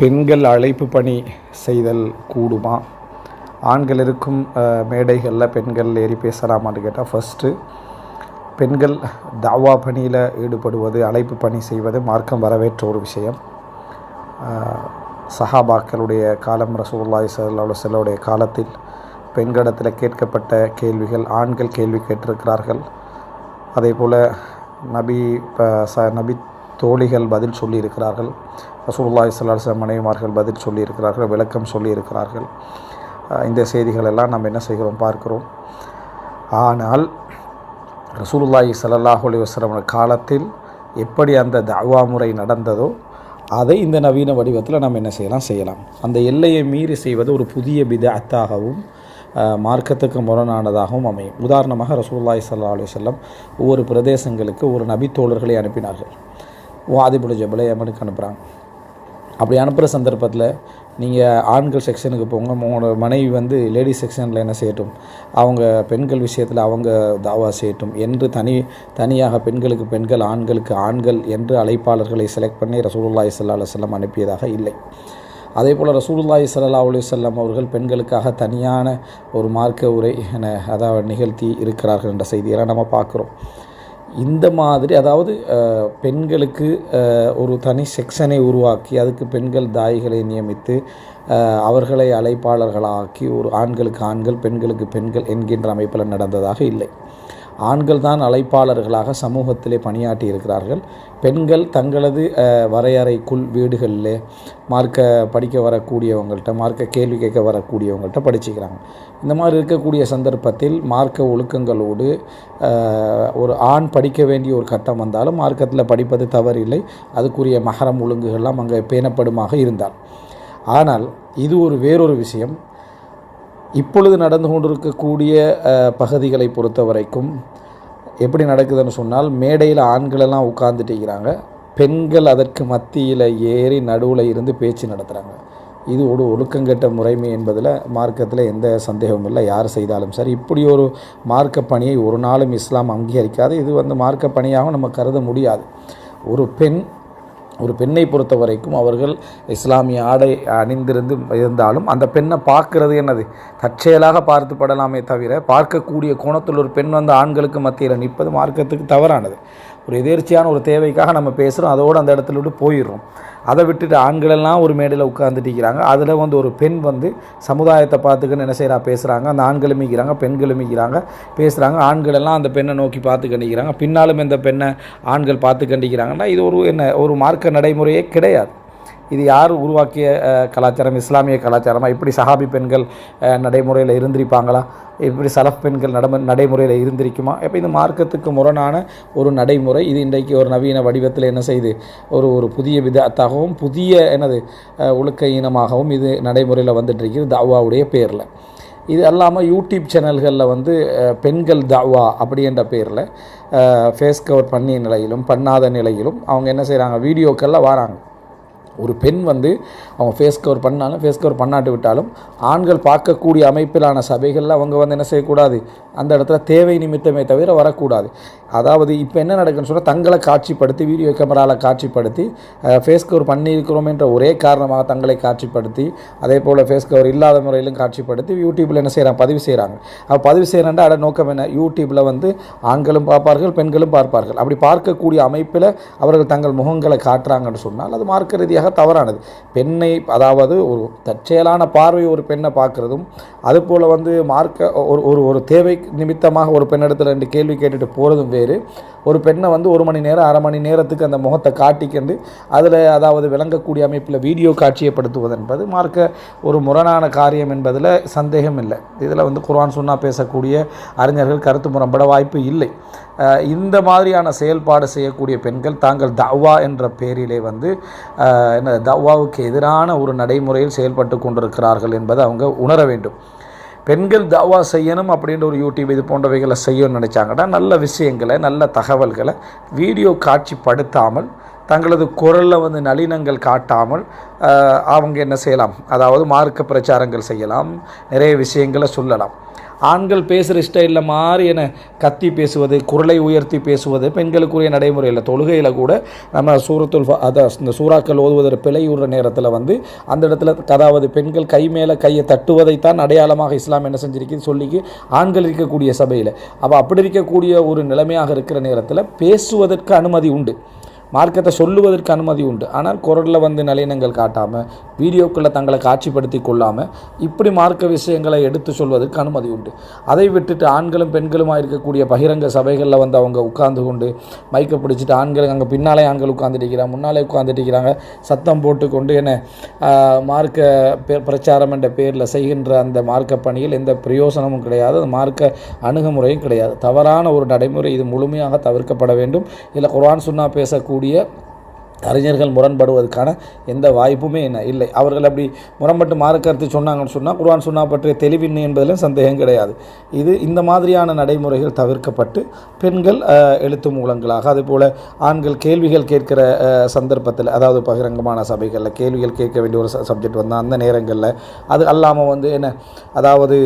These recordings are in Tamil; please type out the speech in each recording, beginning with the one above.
பெண்கள் அழைப்பு பணி செய்தல் கூடுமா? ஆண்கள் இருக்கும் மேடைகளில் பெண்கள் ஏறி பேசலாமான்னு கேட்டால் ஃபஸ்ட்டு பெண்கள் தாவா பணியில் ஈடுபடுவது அழைப்பு பணி செய்வது மார்க்கம் வரவேற்ற ஒரு விஷயம். சஹாபாக்களுடைய காலம் ரசூல்லாய் ஸல்லல்லாஹு காலத்தில் பெண்களிடத்தில் கேட்கப்பட்ட கேள்விகள் ஆண்கள் கேள்வி கேட்டிருக்கிறார்கள். அதே போல் நபி ப ச நபி தோழிகள் பதில் சொல்லியிருக்கிறார்கள். ரசூல்லாய் ஸல்லல்லாஹு மனைவிமார்கள் பதில் சொல்லியிருக்கிறார்கள் விளக்கம் சொல்லியிருக்கிறார்கள். இந்த செய்திகள் எல்லாம் நம்ம என்ன செய்கிறோம் பார்க்கிறோம். ஆனால் ரசூலுல்லாஹி ஸல்லல்லாஹு அலைஹி வஸல்லம் காலத்தில் எப்படி அந்த தாவா முறை நடந்ததோ அதை இந்த நவீன வடிவத்தில் நம்ம என்ன செய்யலாம்? செய்யலாம். அந்த எல்லையை மீறி செய்வது ஒரு புதிய வித அத்தாகவும் மார்க்கத்துக்கு முரணானதாகவும் அமையும். உதாரணமாக ரசூல்லாய் சல்லா அலைஹி வஸல்லம் ஒவ்வொரு பிரதேசங்களுக்கு ஒரு நபி தோழர்களை அனுப்பினார்கள். வாதிபுல ஜபலை யமனுக்கு அனுப்புகிறாங்க அப்படி அனுப்புகிற சந்தர்ப்பத்தில் நீங்கள் ஆண்கள் செக்ஷனுக்கு போங்க. உங்களோட மனைவி வந்து லேடிஸ் செக்ஷனில் என்ன செய்யட்டும்? அவங்க பெண்கள் விஷயத்தில் அவங்க தாவா செய்யட்டும் என்று தனி தனியாக பெண்களுக்கு பெண்கள் ஆண்களுக்கு ஆண்கள் என்று அழைப்பாளர்களை செலக்ட் பண்ணி ரசூலுல்லாய் சல்லா அலைஹி செல்லம் அனுப்பியதாக இல்லை. அதே போல் ரசூலுல்லாய் சல்லா அலைஹி வஸல்லம் அவர்கள் பெண்களுக்காக தனியான ஒரு மார்க்க உரை என அதாவது நிகழ்த்தி இருக்கிறார்கள் என்ற செய்தியெல்லாம் நம்ம பார்க்குறோம். இந்த மாதிரி அதாவது பெண்களுக்கு ஒரு தனி செக்ஷனை உருவாக்கி அதுக்கு பெண்கள் தாய்களை நியமித்து அவர்களை அழைப்பாளர்களாக்கி ஒரு ஆண்களுக்கு ஆண்கள் பெண்களுக்கு பெண்கள் என்கின்ற அமைப்பில் நடந்ததாக இல்லை. ஆண்கள் தான் அழைப்பாளர்களாக சமூகத்திலே பணியாற்றி இருக்கிறார்கள். பெண்கள் தங்களது வரையறைக்குள் வீடுகளில் மார்க்க படிக்க வரக்கூடியவங்கள்ட்ட மார்க்க கேள்வி கேட்க வரக்கூடியவங்கள்ட்ட படிச்சுக்கிறாங்க. இந்த மாதிரி இருக்கக்கூடிய சந்தர்ப்பத்தில் மார்க்க ஒழுக்கங்களோடு ஒரு ஆண் படிக்க வேண்டிய ஒரு கட்டம் வந்தாலும் மார்க்கத்தில் படிப்பது தவறில்லை. அதுக்குரிய மகரம் ஒழுங்குகள்லாம் அங்கே பேணப்படுமாக இருந்தால் ஆனால் இது ஒரு வேறொரு விஷயம். இப்பொழுது நடந்து கொண்டிருக்கக்கூடிய பகுதிகளை பொறுத்த வரைக்கும் எப்படி நடக்குதுன்னு சொன்னால் மேடையில் ஆண்களெல்லாம் உட்கார்ந்துட்டு இருக்கிறாங்க. பெண்கள் அதற்கு மத்தியில் ஏறி நடுவில் இருந்து பேச்சு நடத்துகிறாங்க இது ஒரு ஒழுக்கங்கெட்ட முறைமை என்பதில் மார்க்கத்தில் எந்த சந்தேகமும் இல்லை. யார் செய்தாலும் சரி. இப்படி ஒரு மார்க்க பணியை ஒரு நாளும் இஸ்லாம் அங்கீகரிக்காது. இது வந்து மார்க்க பணியாகவும் நம்ம கருத முடியாது. ஒரு பெண் ஒரு பெண்ணை பொறுத்த வரைக்கும் அவர்கள் இஸ்லாமிய ஆடை அணிந்திருந்து இருந்தாலும் அந்த பெண்ணை பார்க்கறது என்னது? தற்செயலாக பார்த்து படலாமே தவிர பார்க்கக்கூடிய கோணத்தில் ஒரு பெண் வந்து ஆண்களுக்கு மத்தியில் நிற்பது மார்க்கத்துக்கு தவறானது. ஒரு எதேர்ச்சியான ஒரு தேவைக்காக நம்ம பேசுகிறோம் அதோடு அந்த இடத்துல விட்டு போயிடுறோம். அதை விட்டுட்டு ஆண்களெல்லாம் ஒரு மேடையில் உட்கார்ந்துட்டு இருக்கிறாங்க அதில் வந்து ஒரு பெண் வந்து சமுதாயத்தை பார்த்துக்கன்னு என்ன செய்கிறா பேசுகிறாங்க அந்த ஆண்களும் இருக்கிறாங்க பெண்களும் பேசுகிறாங்க ஆண்களெல்லாம் அந்த பெண்ணை நோக்கி பார்த்து கண்டிக்கிறாங்க. பின்னாலும் இந்த பெண்ணை ஆண்கள் பார்த்து கண்டிக்கிறாங்கன்னா இது ஒரு என்ன ஒரு மார்க்க நடைமுறையே கிடையாது. இது யார் உருவாக்கிய கலாச்சாரம்? இஸ்லாமிய கலாச்சாரமாக இப்படி சஹாபி பெண்கள் நடைமுறையில் இருந்திருப்பாங்களா? இப்படி சலஃப் பெண்கள் நடம நடைமுறையில் இருந்திருக்குமா? இப்போ இது மார்க்கத்துக்கு முரணான ஒரு நடைமுறை. இது இன்றைக்கு ஒரு நவீன வடிவத்தில் என்ன செய்யுது ஒரு ஒரு புதிய விதத்தாகவும் புதிய எனது ஒழுக்க இனமாகவும் இது நடைமுறையில் வந்துட்டுருக்குது. தாவாவுடைய பேரில். இது அல்லாமல் யூடியூப் சேனல்களில் வந்து பெண்கள் தாவா அப்படி என்ற பேரில் ஃபேஸ் கவர் பண்ணிய நிலையிலும் பண்ணாத நிலையிலும் அவங்க என்ன செய்கிறாங்க வீடியோக்களில் வராங்க. ஒரு பெண் வந்து அவங்க ஃபேஸ் கவர் பண்ணாலும் ஃபேஸ் கவர் பண்ணாட்டு விட்டாலும் ஆண்கள் பார்க்கக்கூடிய அமைப்பிலான சபைகளில் அவங்க வந்து என்ன செய்யக்கூடாது? அந்த இடத்துல தேவை நிமித்தமே தவிர வரக்கூடாது. அதாவது இப்போ என்ன நடக்குதுன்னு சொன்னால் தங்களை காட்சிப்படுத்தி வீடியோ கேமராவில் காட்சிப்படுத்தி ஃபேஸ் கவர் பண்ணியிருக்கிறோம் என்ற ஒரே காரணமாக தங்களை காட்சிப்படுத்தி அதே போல் ஃபேஸ் கவர் இல்லாத முறையிலும் காட்சிப்படுத்தி யூடியூப்பில் என்ன செய்கிறாங்க பதிவு செய்கிறாங்க அப்போ பதிவு செய்கிறேன்டா அட நோக்கம் என்ன? யூடியூப்பில் வந்து ஆண்களும் பார்ப்பார்கள் பெண்களும் பார்ப்பார்கள். அப்படி பார்க்கக்கூடிய அமைப்பில் அவர்கள் தங்கள் முகங்களை காட்டுறாங்கன்னு சொன்னால் அது மார்க்க ரீதியாக தவறானது. பெண்ணை அதாவது ஒரு தற்செயலான பார்வை ஒரு பெண்ணை பார்க்குறதும் அதுபோல் வந்து மார்க்க ஒரு ஒரு ஒரு தேவை நிமித்தமாக ஒரு பெண்ணிடத்தில் ரெண்டு கேள்வி கேட்டுட்டு போகிறதும் வேறு. ஒரு பெண்ணை வந்து ஒரு மணி நேரம் அரை மணி நேரத்துக்கு அந்த முகத்தை காட்டிக்கண்டு அதில் அதாவது விளங்கக்கூடிய அமைப்பில் வீடியோ காட்சியப்படுத்துவது என்பது மார்க்க ஒரு முரணான காரியம் என்பதில் சந்தேகம் இல்லை. இதில் வந்து குர்ஆன் சுன்னா பேசக்கூடிய அறிஞர்கள் கருத்து முரம்பட வாய்ப்பு இல்லை. இந்த மாதிரியான செயல்பாடு செய்யக்கூடிய பெண்கள் தாங்கள் தவா என்ற பேரிலே வந்து என்ன தவாவுக்கு எதிரான ஒரு நடைமுறையில் செயல்பட்டு கொண்டிருக்கிறார்கள் என்பதை அவங்க உணர வேண்டும். பெண்கள் தாவா செய்யணும் அப்படின்ற ஒரு யூடியூப் இது போன்றவைகளை செய்யணும்னு நினச்சாங்கன்னா நல்ல விஷயங்களை நல்ல தகவல்களை வீடியோ காட்சிப்படுத்தாமல் தங்களது குரலில் வந்து நளினங்கள் காட்டாமல் அவங்க என்ன செய்யலாம்? அதாவது மார்க்க பிரச்சாரங்கள் செய்யலாம். நிறைய விஷயங்களை சொல்லலாம். ஆண்கள் பேசுகிற ஸ்டைலில் மாதிரி என கத்தி பேசுவது குரலை உயர்த்தி பேசுவது பெண்களுக்குரிய நடைமுறையில் தொழுகையில் கூட நம்ம சூரத்துல் அதை இந்த சூறாக்கள் ஓதுவதில் பிழையுற நேரத்தில் வந்து அந்த இடத்துல அதாவது பெண்கள் கை மேலே கையை தட்டுவதைத்தான் அடையாளமாக இஸ்லாம் என்ன செஞ்சிருக்கு சொல்லிக்கு ஆண்கள் இருக்கக்கூடிய சபையில். அப்போ அப்படி இருக்கக்கூடிய ஒரு நிலைமையாக இருக்கிற நேரத்தில் பேசுவதற்கு அனுமதி உண்டு. மார்க்கத்தை சொல்லுவதற்கு அனுமதி உண்டு. ஆனால் குரலில் வந்து நளினங்கள் காட்டாமல் வீடியோக்களில் தங்களை காட்சிப்படுத்தி கொள்ளாமல் இப்படி மார்க்க விஷயங்களை எடுத்து சொல்வதற்கு அனுமதி உண்டு. அதை விட்டுட்டு ஆண்களும் பெண்களுமாக இருக்கக்கூடிய பகிரங்க சபைகளில் வந்து அவங்க உட்கார்ந்து கொண்டு மைக்கை பிடிச்சிட்டு ஆண்கள் அங்கே பின்னாலே ஆண்கள் உட்கார்ந்துட்டு இருக்கிறாங்க முன்னாலே உட்கார்ந்துட்டு இருக்கிறாங்க சத்தம் போட்டுக்கொண்டு என்ன மார்க்க பிரச்சாரம் என்ற பேரில் செய்கின்ற அந்த மார்க்க பணியில் எந்த பிரயோசனமும் கிடையாது. அந்த மார்க்க அணுகுமுறையும் கிடையாது. தவறான ஒரு நடைமுறை இது முழுமையாக தவிர்க்கப்பட வேண்டும். இல்லை குரான் சுன்னா பேசக்கூடிய இருக்கக்கூடிய அறிஞர்கள் முரண்படுவதற்கான எந்த வாய்ப்புமே என்ன இல்லை. அவர்கள் அப்படி முரண்பட்டு மாறுக்கருத்து சொன்னாங்கன்னு சொன்னால் குர்ஆன் சொன்னா பற்றிய தெளிவின்மை என்பதிலும் சந்தேகம் கிடையாது. இது இந்த மாதிரியான நடைமுறைகள் தவிர்க்கப்பட்டு பெண்கள் எழுத்து மூலங்களாக அதுபோல் ஆண்கள் கேள்விகள் கேட்கிற சந்தர்ப்பத்தில் அதாவது பகிரங்கமான சபைகளில் கேள்விகள் கேட்க வேண்டிய ஒரு சப்ஜெக்ட் வந்தால் அந்த நேரங்களில் அது அல்லாமல் வந்து என்ன அதாவது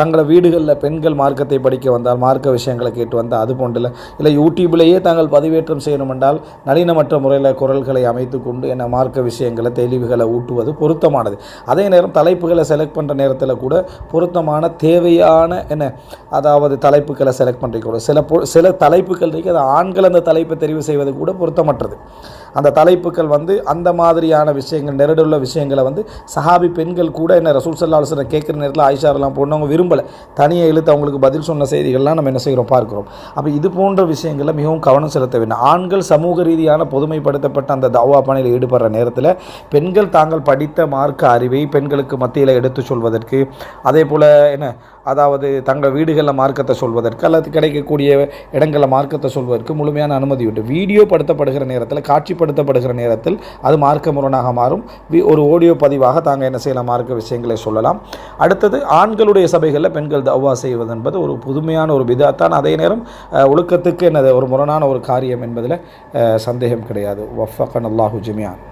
தங்களை வீடுகளில் பெண்கள் மார்க்கத்தை படிக்க வந்தால் மார்க்க விஷயங்களை கேட்டு வந்தால் அது போன்றில் இல்லை யூடியூப்லேயே தாங்கள் பதிவேற்றம் செய்யணும் என்றால் நளினமற்ற முறையில் குரல்களை அமைத்து கொண்டு என்ன மார்க்க விஷயங்களை தெளிவுகளை ஊட்டுவது பொருத்தமானது. அதே நேரம் தலைப்புகளை செலக்ட் பண்ணுற நேரத்தில் கூட பொருத்தமான தேவையான என்ன அதாவது தலைப்புகளை செலக்ட் பண்ணுறீங்க சில பொ- சில தலைப்புகள் இருக்குது அது ஆண்கள் அந்த தலைப்பை தெரிவு செய்வது கூட பொருத்தமற்றது. அந்த தலைப்புகள் வந்து அந்த மாதிரியான விஷயங்கள் நெருடுள்ள விஷயங்களை வந்து சஹாபி பெண்கள் கூட என்ன ரசூல் சல்லா அலுவலம் கேட்குற நேரத்தில் ஆயிஷாரெல்லாம் போனவங்க விரும்பலை. தனியாக இழுத்து அவங்களுக்கு பதில் சொன்ன செய்திகள்லாம் நம்ம என்ன செய்கிறோம் பார்க்குறோம். அப்போ இது போன்ற விஷயங்களில் மிகவும் கவனம் செலுத்த வேண்டும். ஆண்கள் சமூக ரீதியான பொதுமைப்படுத்தப்பட்ட அந்த தவா பணியில் ஈடுபடுற நேரத்தில் பெண்கள் தாங்கள் படித்த மார்க்க அறிவை பெண்களுக்கு மத்தியில் எடுத்து சொல்வதற்கு அதே போல் என்ன அதாவது தங்கள் வீடுகளில் மார்க்கத்தை சொல்வதற்கு அல்லது கிடைக்கக்கூடிய இடங்களில் மார்க்கத்தை சொல்வதற்கு முழுமையான அனுமதி உண்டு. வீடியோ படுத்தப்படுகிற நேரத்தில் காட்சி வெளிப்படுத்தப்படுகிற நேரத்தில் அது மார்க்க முரணாக மாறும். வி- ஒரு ஆடியோ பதிவாக தாங்கள் என்ன செய்யலாம்? மார்க்க விஷயங்களை சொல்லலாம். அடுத்தது ஆண்களுடைய சபைகளில் பெண்கள் தவ்வா செய்வது என்பது ஒரு புதுமையான ஒரு விதாத்தான். அதே நேரம் ஒழுக்கத்துக்கு என்னது? ஒரு முரணான ஒரு காரியம் என்பதில் சந்தேகம் கிடையாது. வஃபகன் அல்லாஹு ஜிமியான்